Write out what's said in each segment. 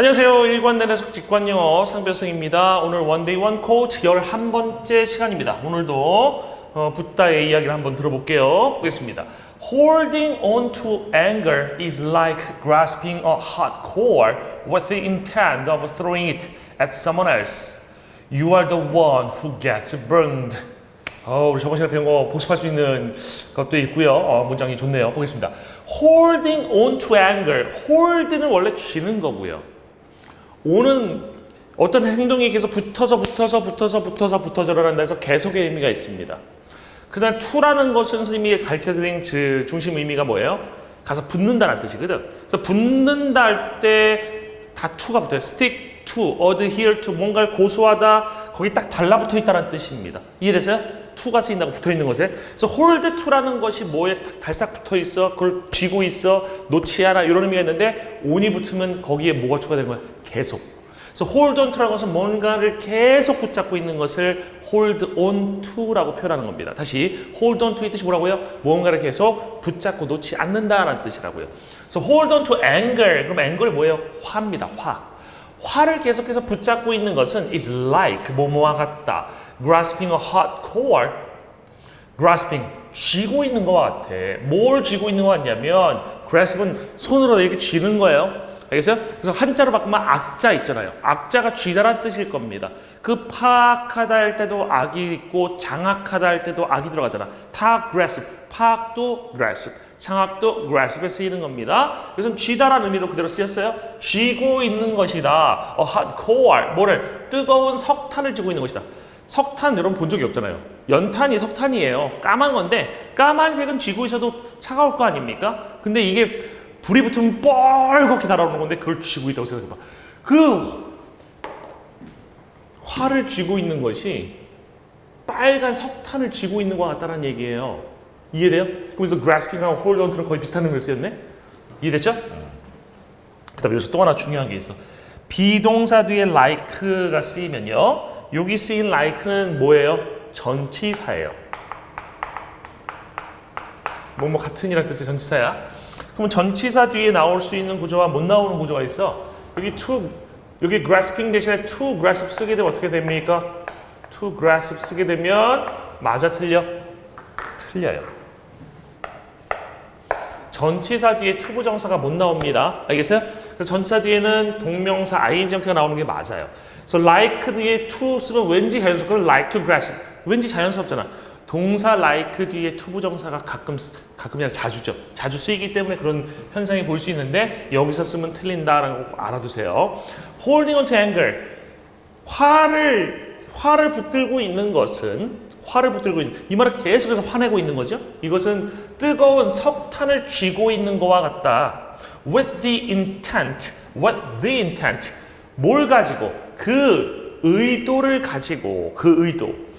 안녕하세요. 일관된 해석 직관영어 상별성입니다. 오늘 원데이 원 코트 11번째 시간입니다. 오늘도 어, 붓다의 이야기를 한번 들어볼게요. 보겠습니다. Holding on to anger is like grasping a hot coal with the intent of throwing it at someone else. You are the one who gets burned. 어, 우리 저번 시간에 배운 거 복습할 수 있는 것도 있고요. 어, 문장이 좋네요. 보겠습니다. Holding on to anger. hold는 원래 쥐는 거고요. 오는 어떤 행동이 계속 붙어서 붙어서 붙어서 붙어서 붙어져라 한다 해서 계속의 의미가 있습니다. 그다음 to라는 것은 선생님이 가르쳐드린 그 중심 의미가 뭐예요? 가서 붙는다는 뜻이거든. 그래서 붙는다 할 때다 to가 붙어요. stick to, adhere to, 뭔가를 고수하다, 거기 딱 달라붙어 있다는 뜻입니다. 이해됐어요? To가 쓰인다고 붙어 있는 것에. 그래서 hold to라는 것이 뭐에 딱 달싹 붙어 있어, 그걸 쥐고 있어, 놓지 않아 이런 의미가 있는데 on이 붙으면 거기에 뭐가 추가되는 거야? 계속. 그래서 hold on to라는 것은 뭔가를 계속 붙잡고 있는 것을 hold on to라고 표현하는 겁니다. 다시 hold on to의 뜻이 뭐라고요? 뭔가를 계속 붙잡고 놓지 않는다라는 뜻이라고요. 그래서 hold on to anger. 그럼 anger이 뭐예요? 화입니다. 화. 화를 계속해서 붙잡고 있는 것은 is like 뭐뭐와 같다. grasping a hot coal. grasping 쥐고 있는 것과 같아. 뭘 쥐고 있는 것 같냐면 grasp은 손으로 이렇게 쥐는 거예요. 알겠어요? 그래서 한자로 바꾸면 악자 있잖아요. 악자가 쥐다란 뜻일 겁니다. 그 파악하다 할 때도 악이 있고 장악하다 할 때도 악이 들어가잖아. 다 grasp, 파악도 grasp, 장악도 grasp에 쓰이는 겁니다. 그래서 쥐다라는 의미로 그대로 쓰였어요. 쥐고 있는 것이다. 어, hot coal, 뭐를 뜨거운 석탄을 쥐고 있는 것이다. 석탄 여러분 본 적이 없잖아요. 연탄이 석탄이에요. 까만 건데 까만색은 쥐고 있어도 차가울 거 아닙니까? 근데 이게 불이 붙으면 뻘겋게 달아오는 건데 그걸 쥐고 있다고 생각해봐. 그 화를 쥐고 있는 것이 빨간 석탄을 쥐고 있는 것 같다는 얘기예요. 이해돼요? 그래서 grasping하고 hold onto는 거의 비슷한 의미로 쓰였네? 이해됐죠? 그 다음에 여기서 또 하나 중요한 게 있어. 비동사 뒤에 like가 쓰이면요. 여기 쓰인 like는 뭐예요? 전치사예요. 뭐뭐 같은이란 뜻의 전치사야. 그럼 전치사 뒤에 나올 수 있는 구조와 못 나오는 구조가 있어. 여기 to 여기 grasping 대신에 to grasp 쓰게 되면 어떻게 됩니까? to grasp 쓰게 되면 맞아 틀려? 틀려요. 전치사 뒤에 to 부정사가 못 나옵니다. 알겠어요? 전치사 뒤에는 동명사 ing 형태가 나오는 게 맞아요. 그래서 like 뒤에 to 쓰면 왠지 자연스럽고 like to grasp 왠지 자연스럽잖아. 동사 like 뒤에 to 부정사가 가끔 가끔이 아니라 자주죠. 자주 쓰이기 때문에 그런 현상이 볼 수 있는데 여기서 쓰면 틀린다라는 거 알아두세요. holding on to anger 화를 화를 붙들고 있는 것은 화를 붙들고 있는 이 말은 계속해서 화내고 있는 거죠. 이것은 뜨거운 석탄을 쥐고 있는 거와 같다. with the intent, what the intent 뭘 가지고 그 의도를 가지고 그 의도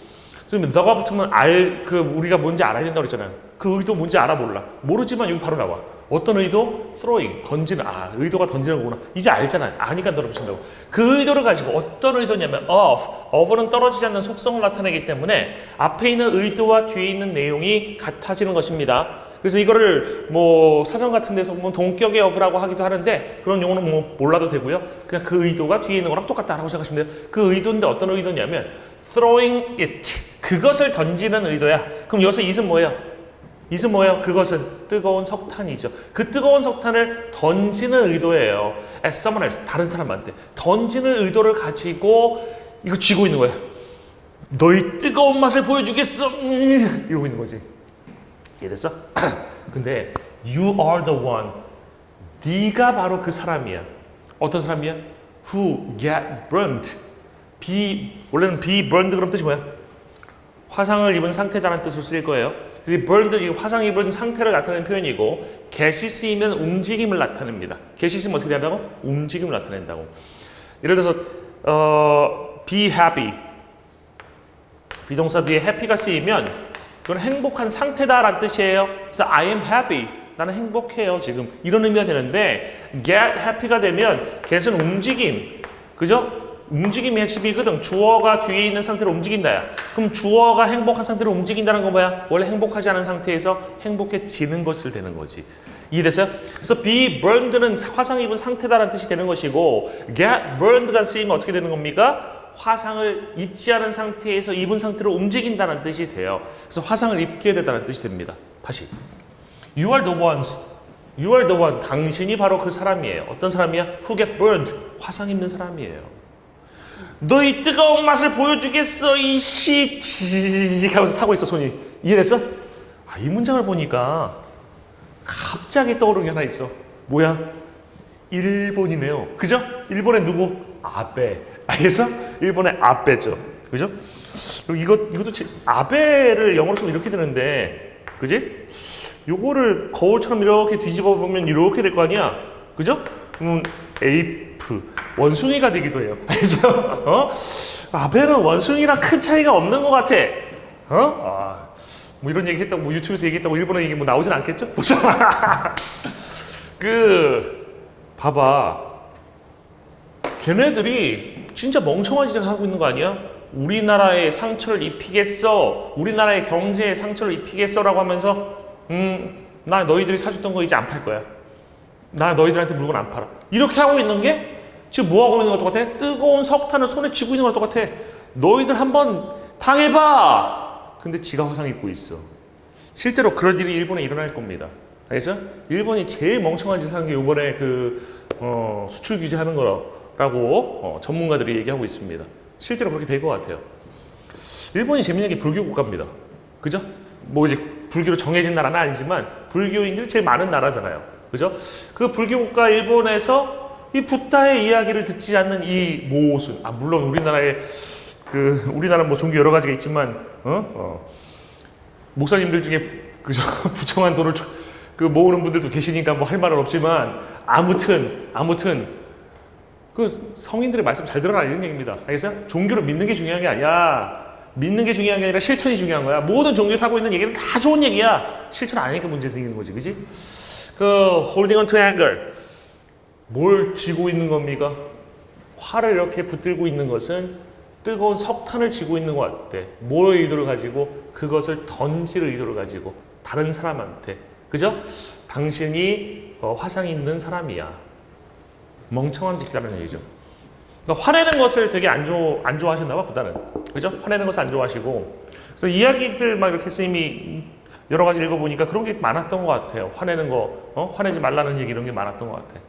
지금 너가 붙으면 알 그 우리가 뭔지 알아야 된다고 그랬잖아요. 그 의도 뭔지 알아 몰라. 모르지만 여기 바로 나와. 어떤 의도? throwing 던지는 아 의도가 던지는 거구나. 이제 알잖아요. 아니까 너를 붙인다고. 그 의도를 가지고 어떤 의도냐면 of of는 떨어지지 않는 속성을 나타내기 때문에 앞에 있는 의도와 뒤에 있는 내용이 같아지는 것입니다. 그래서 이거를 뭐 사전 같은 데서 보면 동격의 of라고 하기도 하는데 그런 용어는 뭐 몰라도 되고요. 그냥 그 의도가 뒤에 있는 거랑 똑같다라고 생각하시면 돼요. 그 의도인데 어떤 의도냐면 throwing it 그것을 던지는 의도야. 그럼 여기서 it은 뭐예요? it은 뭐예요? 그것은 뜨거운 석탄이죠. 그 뜨거운 석탄을 던지는 의도예요. as someone else 다른 사람한테 던지는 의도를 가지고 이거 쥐고 있는 거예요. 너희 뜨거운 맛을 보여주겠어. 음, 이러고 있는 거지. 이해됐어? 근데 you are the one. 네가 바로 그 사람이야. 어떤 사람이야? Who get burnt. be 원래는 be burned 그럼 뜻이 뭐야? 화상을 입은 상태다라는 뜻으로 쓰일 거예요. 그래서 burned 이 화상 입은 상태를 나타내는 표현이고 get이 쓰이면 움직임을 나타냅니다. get이 쓰면 어떻게 된다고? 움직임을 나타낸다고. 예를 들어서 어, be happy 비동사 뒤에 happy가 쓰이면 그건 행복한 상태다라는 뜻이에요. 그래서 I am happy. 나는 행복해요 지금 이런 의미가 되는데 get happy가 되면 get은 움직임, 그죠? 움직임이 핵심이거든. 주어가 뒤에 있는 상태로 움직인다야. 그럼 주어가 행복한 상태로 움직인다는 건 뭐야? 원래 행복하지 않은 상태에서 행복해지는 것을 되는 거지. 이해됐어요? 그래서 be burned는 화상 입은 상태다라는 뜻이 되는 것이고 get burned가 쓰이면 어떻게 되는 겁니까? 화상을 입지 않은 상태에서 입은 상태로 움직인다는 뜻이 돼요. 그래서 화상을 입게 되다는 뜻이 됩니다. 다시. You are the ones. You are the one. 당신이 바로 그 사람이에요. 어떤 사람이야? Who get burned. 화상 입는 사람이에요. 너희 뜨거운 맛을 보여주겠어 이씨 지직 하면서 타고 있어 손이 이해됐어? 아, 이 문장을 보니까 갑자기 떠오르는 게 하나 있어 뭐야? 일본이네요 그죠? 일본의 누구? 아베 알겠어? 일본의 아베죠 그죠? 이것, 이것도 지- 아베를 영어로 쓰면 이렇게 되는데 그지? 요거를 거울처럼 이렇게 뒤집어 보면 이렇게 될 거 아니야 그죠? 그러면 에이프 원숭이가 되기도 해요. 그래서 어? 아베는 원숭이랑 큰 차이가 없는 것 같아. 어? 아, 뭐 이런 얘기 했다고 뭐 유튜브에서 얘기했다고 일본어 얘기 뭐 나오진 않겠죠? 그 봐봐. 걔네들이 진짜 멍청한 짓을 하고 있는 거 아니야? 우리나라에 상처를 입히겠어. 우리나라의 경제에 상처를 입히겠어라고 하면서 음, 나 너희들이 사줬던 거 이제 안 팔 거야. 나 너희들한테 물건 안 팔아. 이렇게 하고 있는 게 지금 뭐 하고 있는 거 똑같아? 뜨거운 석탄을 손에 쥐고 있는 거 똑같아. 너희들 한번 당해봐. 근데 지가 화상 입고 있어. 실제로 그런 일이 일본에 일어날 겁니다. 알겠어? 일본이 제일 멍청한 짓을 하는 게 이번에 그 어, 수출 규제하는 거라고 어, 전문가들이 얘기하고 있습니다. 실제로 그렇게 될 것 같아요. 일본이 재밌는 게 불교 국가입니다. 그죠? 뭐 이제 불교로 정해진 나라는 아니지만 불교인들이 제일 많은 나라잖아요. 그죠? 그 불교 국가 일본에서 이 부다의 이야기를 듣지 않는 이 모순. 아 물론 우리나라에 그 우리나라 뭐 종교 여러 가지가 있지만 어? 어. 목사님들 중에 그저 부정한 돈을 주- 그 모으는 분들도 계시니까 뭐 할 말은 없지만 아무튼 아무튼 그 성인들의 말씀 잘 들어라 이런 얘기입니다. 알겠어요? 종교를 믿는 게 중요한 게 아니야. 믿는 게 중요한 게 아니라 실천이 중요한 거야. 모든 종교에서 하고 있는 얘기는 다 좋은 얘기야. 실천 안 하니까 문제 생기는 거지, 그지? 그 holding on to anger 뭘 쥐고 있는 겁니까? 화를 이렇게 붙들고 있는 것은 뜨거운 석탄을 쥐고 있는 것 같아. 뭘 의도를 가지고 그것을 던질 의도를 가지고 다른 사람한테 그죠? 당신이 어, 화상 있는 사람이야. 멍청한 짓이라는 얘기죠. 그러니까 화내는 것을 되게 안, 좋, 안 좋아하셨나 봐, 보다는. 그죠? 화내는 것을 안 좋아하시고. 그래서 이야기들 막 이렇게 쌤이 여러 가지 읽어보니까 그런 게 많았던 것 같아요. 화내는 거, 어? 화내지 말라는 얘기 이런 게 많았던 것 같아.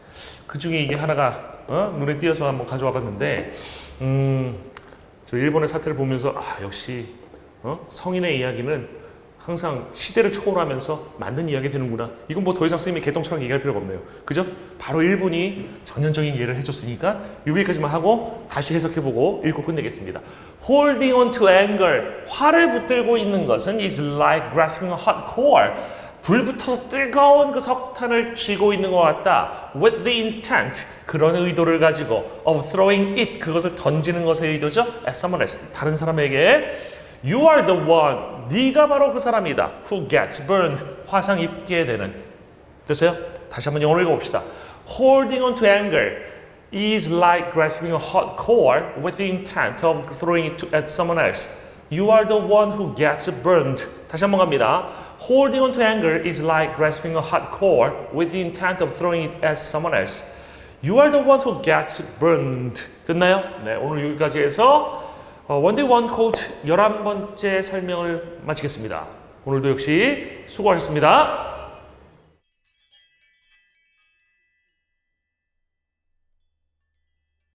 그 중에 이게 하나가 어? 눈에 띄어서 한번 가져와 봤는데, 음, 저 일본의 사태를 보면서, 아, 역시, 어? 성인의 이야기는 항상 시대를 초월하면서 만든 이야기 되는구나. 이건 뭐 더 이상 선생님이 개똥처럼 얘기할 필요가 없네요. 그죠? 바로 일본이 전형적인 예를 해줬으니까 여기까지만 하고 다시 해석해보고 읽고 끝내겠습니다. Holding on to anger. 화를 붙들고 있는 것은 is like grasping a hot coal. 불 붙어서 뜨거운 그 석탄을 쥐고 있는 것 같다. With the intent. 그런 의도를 가지고 of throwing it. 그것을 던지는 것의 의도죠. At someone else. 다른 사람에게 You are the one. 네가 바로 그 사람이다. Who gets burned. 화상 입게 되는. 됐어요? 다시 한번 영어로 읽어봅시다. Holding on to anger is like grasping a hot coal with the intent of throwing it to, at someone else. You are the one who gets burned. 다시 한번 갑니다. Holding on to anger is like grasping a hot coal with the intent of throwing it at someone else. You are the one who gets burned. 됐나요? 네, 오늘 여기까지 해서 어, 원데이 원 코트 11번째 설명을 마치겠습니다. 오늘도 역시 수고하셨습니다.